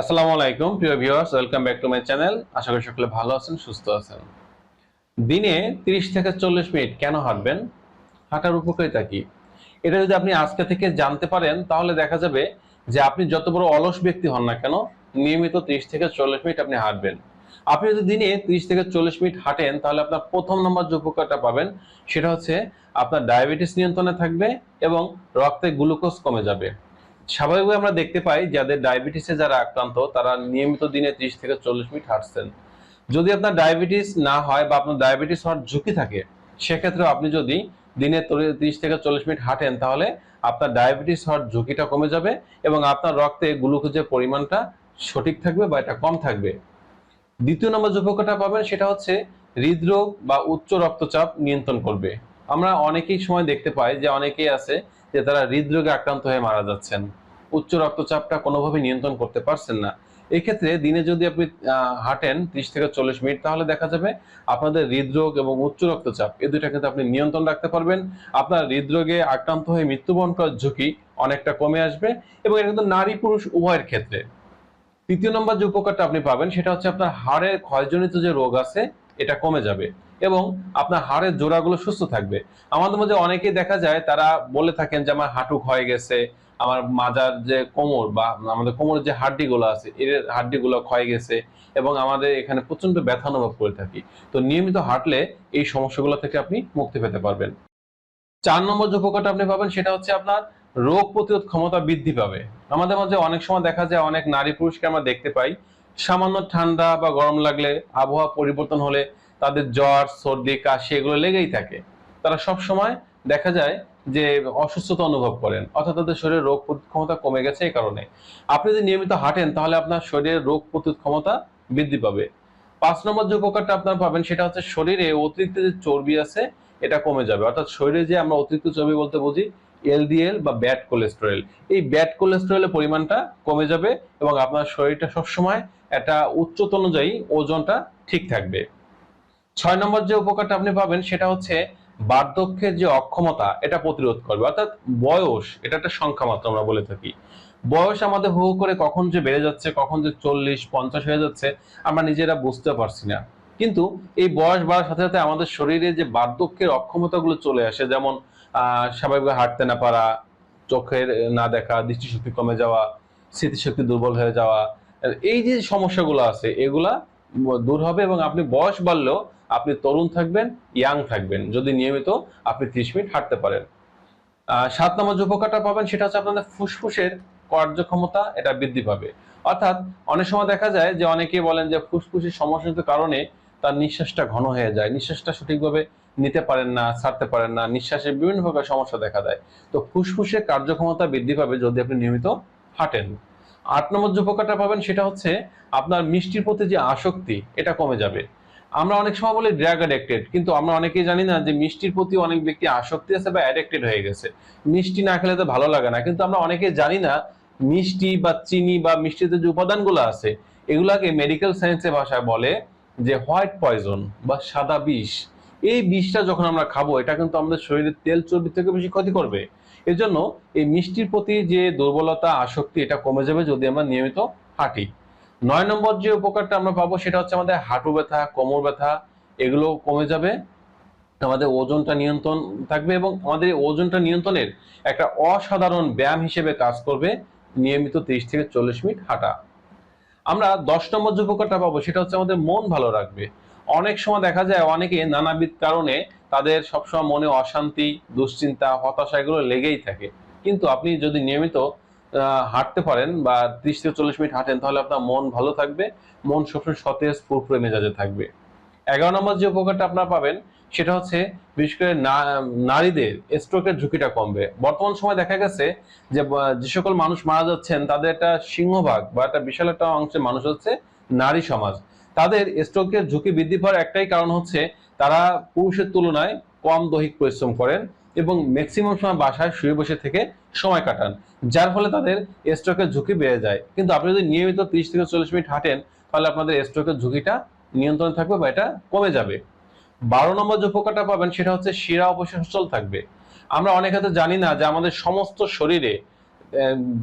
আসসালামু আলাইকুম, প্রিয় viewers, welcome back to my channel. আশা করি সকলে ভালো আছেন, সুস্থ আছেন। দিনে 30 থেকে চল্লিশ মিনিট কেন হাঁটবেন? হাঁটার উপকারিতা কি? এটা যদি আপনি আজকে থেকে জানতে পারেন, তাহলে দেখা যাবে যে আপনি যত বড় অলস ব্যক্তি হন না কেন, নিয়মিত 30 থেকে চল্লিশ মিনিট আপনি হাঁটবেন। আপনি যদি দিনে 30 থেকে চল্লিশ মিনিট হাঁটেন, তাহলে আপনার প্রথম নম্বর যে উপকারটা পাবেন, সেটা হচ্ছে আপনার ডায়াবেটিস নিয়ন্ত্রণে থাকবে এবং রক্তে গ্লুকোজ কমে যাবে। স্বাভাবিকভাবে আমরা দেখতে পাই যাদের ডায়াবেটিসে যারা আক্রান্ত, তারা নিয়মিত দিনে ত্রিশ থেকে চল্লিশ মিনিট হাঁটছেন। যদি আপনার ডায়াবেটিস না হয় বা আপনার ডায়াবেটিস হওয়ার ঝুঁকি থাকে সেক্ষেত্রে আপনি যদি দিনে ত্রিশ থেকে চল্লিশ মিনিট হাঁটেন, তাহলে আপনার ডায়াবেটিস হওয়ার ঝুঁকিটা কমে যাবে এবং আপনার রক্তে গ্লুকোজের পরিমাণটা সঠিক থাকবে বা এটা কম থাকবে। দ্বিতীয় নম্বর যে উপকারটা পাবেন, সেটা হচ্ছে হৃদরোগ বা উচ্চ রক্তচাপ নিয়ন্ত্রণ করবে। আমরা অনেকেই সময় দেখতে পাই যে অনেকেই আছে যে তারা হৃদরোগে আক্রান্ত হয়ে মারা যাচ্ছেন। উচ্চ রক্তচাপটা কোনোভাবে নিয়ন্ত্রণ করতে পারছেন না। এক্ষেত্রে দিনে যদি আপনি হাঁটেন ত্রিশ থেকে চল্লিশ মিনিট, তাহলে দেখা যাবে আপনাদের হৃদরোগ এবং উচ্চ রক্তচাপ, এ দুইটা কিন্তু আপনি নিয়ন্ত্রণ রাখতে পারবেন। আপনার হৃদরোগে আক্রান্ত হয়ে মৃত্যুবরণ করার ঝুঁকি অনেকটা কমে আসবে এবং এটা কিন্তু নারী পুরুষ উভয়ের ক্ষেত্রে। তৃতীয় নম্বর যে উপকারটা আপনি পাবেন, সেটা হচ্ছে আপনার হাড়ের ক্ষয়জনিত যে রোগ আছে, এটা কমে যাবে এবং আপনার হাড়ের জোড়াগুলো সুস্থ থাকবে। আমাদের মধ্যে অনেকেই দেখা যায়, তারা বলে থাকেন যে, আমার হাঁটু ক্ষয় গেছে আমার মাজার যে কোমর বা আমাদের কোমরের যে হাড্ডিগুলো আছে, এর হাড্ডিগুলো ক্ষয় গেছে এবং আমাদের এখানে প্রচণ্ড ব্যথা অনুভব করে থাকি। তো নিয়মিত হাঁটলে এই সমস্যাগুলো থেকে আপনি মুক্তি পেতে পারবেন। চার নম্বর যে উপকারটা আপনি পাবেন সেটা হচ্ছে আপনার রোগ প্রতিরোধ ক্ষমতা বৃদ্ধি পাবে। আমাদের মাঝে অনেক সময় দেখা যায় অনেক নারী পুরুষকে আমরা দেখতে পাই, সামান্য ঠান্ডা বা গরম লাগলে আবহাওয়া পরিবর্তন হলে তাদের জ্বর, সর্দি, কাশি এগুলো লেগেই থাকে। তারা সব সময় দেখা যায় যে অসুস্থতা অনুভব করেন, অর্থাৎ তাদের শরীরের রোগ প্রতিরোধ ক্ষমতা কমে গেছে এই কারণে। আপনি যদি নিয়মিত হাঁটেন, তাহলে আপনার শরীরের রোগ প্রতিরোধ ক্ষমতা বৃদ্ধি পাবে। পাঁচ নম্বর যে উপকারটা আপনার পাবেন, সেটা হচ্ছে শরীরে অতিরিক্ত যে চর্বি আছে, এটা কমে যাবে। অর্থাৎ শরীরে যে আমরা অতিরিক্ত চর্বি বলতে বুঝি, এলডিএল বা ব্যাড কোলেস্টেরল। এই ব্যাড কোলেস্টেরলের পরিমাণটা কমে যাবে এবং আপনার শরীরটা সবসময় একটা উচ্চত অনুযায়ী ওজনটা ঠিক থাকবে। ছয় নম্বর যে উপকারটা আপনি পাবেন, সেটা হচ্ছে বার্ধক্যের যে অক্ষমতা, এটা প্রতিরোধ করবে। অর্থাৎ বয়স, এটা একটা সংখ্যা মাত্র আমরা বলে থাকি। বয়স আমাদের হু করে কখন যে বেড়ে যাচ্ছে, কখন যে চল্লিশ, পঞ্চাশ হয়ে যাচ্ছে, আমরা নিজেরা বুঝতে পারছি না। কিন্তু এই বয়স বাড়ার সাথে সাথে আমাদের শরীরে যে বার্ধক্যের অক্ষমতাগুলো চলে আসে, যেমন স্বাভাবিকভাবে হাঁটতে না পারা, চোখের না দেখা, দৃষ্টিশক্তি কমে যাওয়া, স্মৃতিশক্তি দুর্বল হয়ে যাওয়া, এই যে সমস্যাগুলো আছে, এগুলা দূর হবে এবং আপনি বয়স বাড়লেও আপনি তরুণ থাকবেন ইয়াং থাকবেন। যদি নিয়মিত আপনি ত্রিশ মিনিট হাঁটতে পারেন। সাত নম্বর যে উপকারটা পাবেন সেটা হচ্ছে আপনাদের ফুসফুসের কার্যক্ষমতা এটা বৃদ্ধি পাবে। অর্থাৎ অনেক সময় দেখা যায় যে অনেকে বলেন যে ফুসফুসের সমস্যার কারণে তার নিঃশ্বাসটা ঘন হয়ে যায়। নিঃশ্বাসটা সঠিকভাবে নিতে পারেন না, ছাড়তে পারেন না। নিঃশ্বাসের বিভিন্ন প্রকার সমস্যা দেখা দেয়। তো ফুসফুসের কার্যক্ষমতা বৃদ্ধি পাবে যদি আপনি নিয়মিত হাঁটেন। আট নম্বর যে উপকারটা পাবেন সেটা হচ্ছে আপনার মিষ্টির প্রতি যে আসক্তি, এটা কমে যাবে। আমরা অনেক সময় বলি ড্রাগ অ্যাডিক্টেড কিন্তু আমরা অনেকেই জানি না যে মিষ্টির প্রতি অনেক ব্যক্তি আসক্তি আছে বা অ্যাডিক্টেড হয়ে গেছে। মিষ্টি না খেলে তো ভালো লাগে না, কিন্তু আমরা অনেকে জানি না মিষ্টি বা চিনি বা মিষ্টিতে যে উপাদানগুলো আছে, এগুলাকে মেডিকেল সায়েন্সের ভাষায় বলে যে হোয়াইট পয়জন বা সাদা বিষ। এই বিষটা যখন আমরা খাব, এটা কিন্তু আমাদের শরীরের তেল চর্বি থেকে বেশি ক্ষতি করবে। এজন্য এই মিষ্টির প্রতি যে দুর্বলতা, আসক্তি, এটা কমে যাবে যদি আমরা নিয়মিত হাঁটি। নয় নম্বর যে উপকারটা আমরা পাবো সেটা হচ্ছে আমাদের হাঁটু ব্যথা, কোমর ব্যথা, এগুলো কমে যাবে। আমাদের ওজনটা নিয়ন্ত্রণ থাকবে এবং আমাদের ওজনটা নিয়ন্ত্রণের একটা অসাধারণ ব্যায়াম হিসেবে কাজ করবে নিয়মিত তিরিশ থেকে চল্লিশ মিনিট হাঁটা। আমরা দশ নম্বর যে উপকারটা পাবো সেটা হচ্ছে আমাদের মন ভালো রাখবে। অনেক সময় দেখা যায় অনেকে নানাবিধ কারণে তাদের সবসময় মনে অশান্তি, দুশ্চিন্তা, হতাশা এগুলো লেগেই থাকে। কিন্তু আপনি যদি নিয়মিত হাঁটতে পারেন বা ত্রিশ থেকে চল্লিশ মিনিট হাঁটেন, তাহলে আপনার মন ভালো থাকবে, মন সবসময় সতেজ, ফুরফুরে মেজাজে থাকবে। এগারো নম্বর যে উপকারটা আপনারা পাবেন, সেটা হচ্ছে বিশেষ করে নারীদের স্ট্রোকের ঝুঁকিটা কমবে। বর্তমান সময় দেখা গেছে যে যে সকল মানুষ মারা যাচ্ছেন, তাদের একটা সিংহভাগ বা একটা বিশাল একটা অংশের মানুষ হচ্ছে নারী সমাজ। তাদের স্ট্রোকের ঝুঁকি বৃদ্ধি পাওয়ার একটাই কারণ হচ্ছে, তারা পুরুষের তুলনায় কম দৈহিক পরিশ্রম করেন এবং ম্যাক্সিমাম সময় বাসায় শুয়ে বসে থেকে সময় কাটান, যার ফলে তাদের স্ট্রোকের ঝুঁকি বেড়ে যায়। কিন্তু আপনি যদি নিয়মিত তিরিশ থেকে চল্লিশ মিনিট হাঁটেন, তাহলে আপনাদের স্ট্রোকের ঝুঁকিটা নিয়ন্ত্রণে থাকবে বা এটা কমে যাবে। বারো নম্বর যে উপকারটা পাবেন, সেটা হচ্ছে শিরা অপসঞ্চল থাকবে। আমরা অনেকে তো জানি না যে আমাদের সমস্ত শরীরে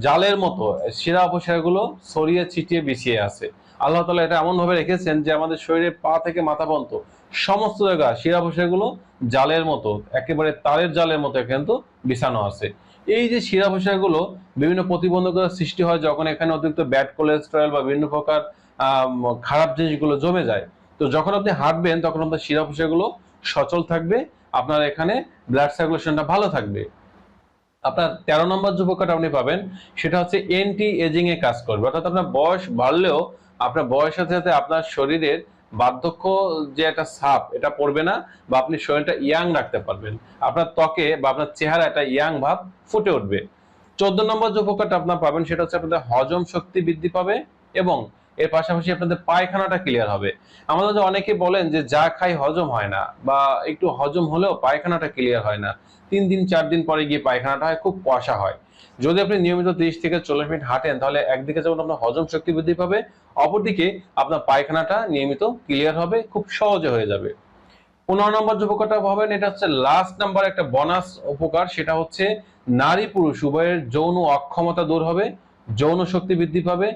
জালের মতো শিরা উপশিরাগুলো ছড়িয়ে ছিটিয়ে বিছিয়ে আছে। আল্লাহ তালা এটা এমন ভাবে রেখেছেন যে আমাদের শরীরের পা থেকে মাথা পর্যন্ত সমস্ত জায়গা শিরা উপশিরাগুলো জালের মতো, একেবারে তারের জালের মতো কিন্তু বিছানো আছে। এই যে শিরা উপশিরাগুলো বিভিন্ন প্রতিবন্ধকতার সৃষ্টি হয় যখন এখানে অতিরিক্ত ব্যাড কোলেস্টেরল বা বিভিন্ন প্রকার খারাপ জিনিসগুলো জমে যায়, তো যখন আপনি হাঁটবেন তখন আপনার শিরা উপশিরাগুলো সচল থাকবে, আপনার এখানে ব্লাড সার্কুলেশনটা ভালো থাকবে। আপনার তেরো নম্বর যে উপকারটা আপনি পাবেন, সেটা হচ্ছে এন্টি এজিং এ কাজ করবে। অর্থাৎ আপনার বয়স বাড়লেও, আপনার বয়সের সাথে আপনার শরীরের বার্ধক্য যে একটা ছাপ এটা পড়বে না বা আপনি শরীরটা ইয়াং রাখতে পারবেন। আপনার ত্বকে বা আপনার চেহারা একটা ইয়াং ভাব ফুটে উঠবে। চোদ্দ নম্বর যে উপকারটা আপনার পাবেন, সেটা হচ্ছে আপনাদের হজম শক্তি বৃদ্ধি পাবে এবং এর পাশাপাশি আপনাদের পায়খানাটা ক্লিয়ার হবে। আমাদের অনেকে বলেন যে যা খাই হজম হয় না বা একটু হজম হলেও পায়খানাটা ক্লিয়ার হয় না। তিন দিন, চার দিন পরে গিয়ে পায়খানাটা হয়, খুব কষা হয়। যদি আপনি নিয়মিত তিরিশ থেকে চল্লিশ মিনিট হাঁটেন, তাহলে একদিকে যেমন আপনার হজম শক্তি বৃদ্ধি পাবে, অপরদিকে আপনার পায়খানাটা নিয়মিত ক্লিয়ার হবে, খুব সহজে হয়ে যাবে। পনেরো নম্বর যে উপকারটা পাবেন, এটা হচ্ছে লাস্ট নাম্বার একটা বোনাস উপকার, সেটা হচ্ছে নারী পুরুষ, উভয়ের যৌন অক্ষমতা দূর হবে, যৌন শক্তি বৃদ্ধি পাবে,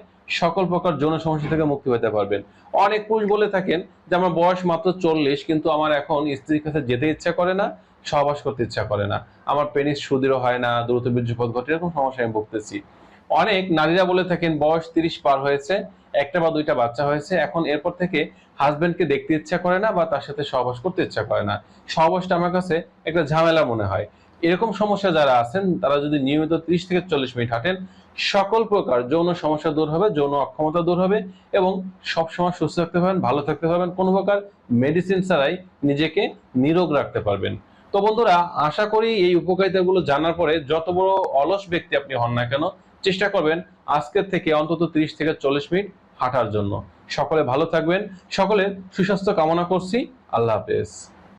সকল প্রকার যৌন সমস্যা থেকে মুক্তি পেতে পারবেন। অনেক পুরুষ বলে থাকেন যে, আমার বয়স মাত্র চল্লিশ, কিন্তু আমার এখন স্ত্রীর কাছে যেতে ইচ্ছা করে না সহবাস করতে ইচ্ছা করে না। আমার পেনিস সুদৃঢ় হয় না, দ্রুত বীর্যপথ ঘটে, এরকম সমস্যা আমি ভুগতেছি। অনেক নারীরা বলে থাকেন, বয়স তিরিশ পার হয়েছে, একটা বা দুইটা বাচ্চা হয়েছে, এখন এরপর থেকে হাজবেন্ডকে দেখতে ইচ্ছা করে না বা তার সাথে সহবাস করতে ইচ্ছা করে না। সহবাসটা আমার কাছে একটা ঝামেলা মনে হয়। এরকম সমস্যা যারা আছেন, তারা যদি নিয়মিত ত্রিশ থেকে চল্লিশ মিনিট হাঁটেন, সকল প্রকার যৌন সমস্যা দূর হবে, যৌন অক্ষমতা দূর হবে এবং সবসময় সুস্থ থাকতে পারবেন, ভালো থাকতে পারবেন। কোনো প্রকার মেডিসিন ছাড়াই নিজেকে নিরোগ রাখতে পারবেন। তো বন্ধুরা, আশা করি এই উপকারিতাগুলো জানার পরে যত বড় অলস ব্যক্তি আপনি হন না কেন, চেষ্টা করবেন আজকের থেকে অন্তত 30 থেকে চল্লিশ মিনিট হাঁটার জন্য। সকলে ভালো থাকবেন, সকলে সুস্বাস্থ্য কামনা করছি, আল্লাহ হাফেজ।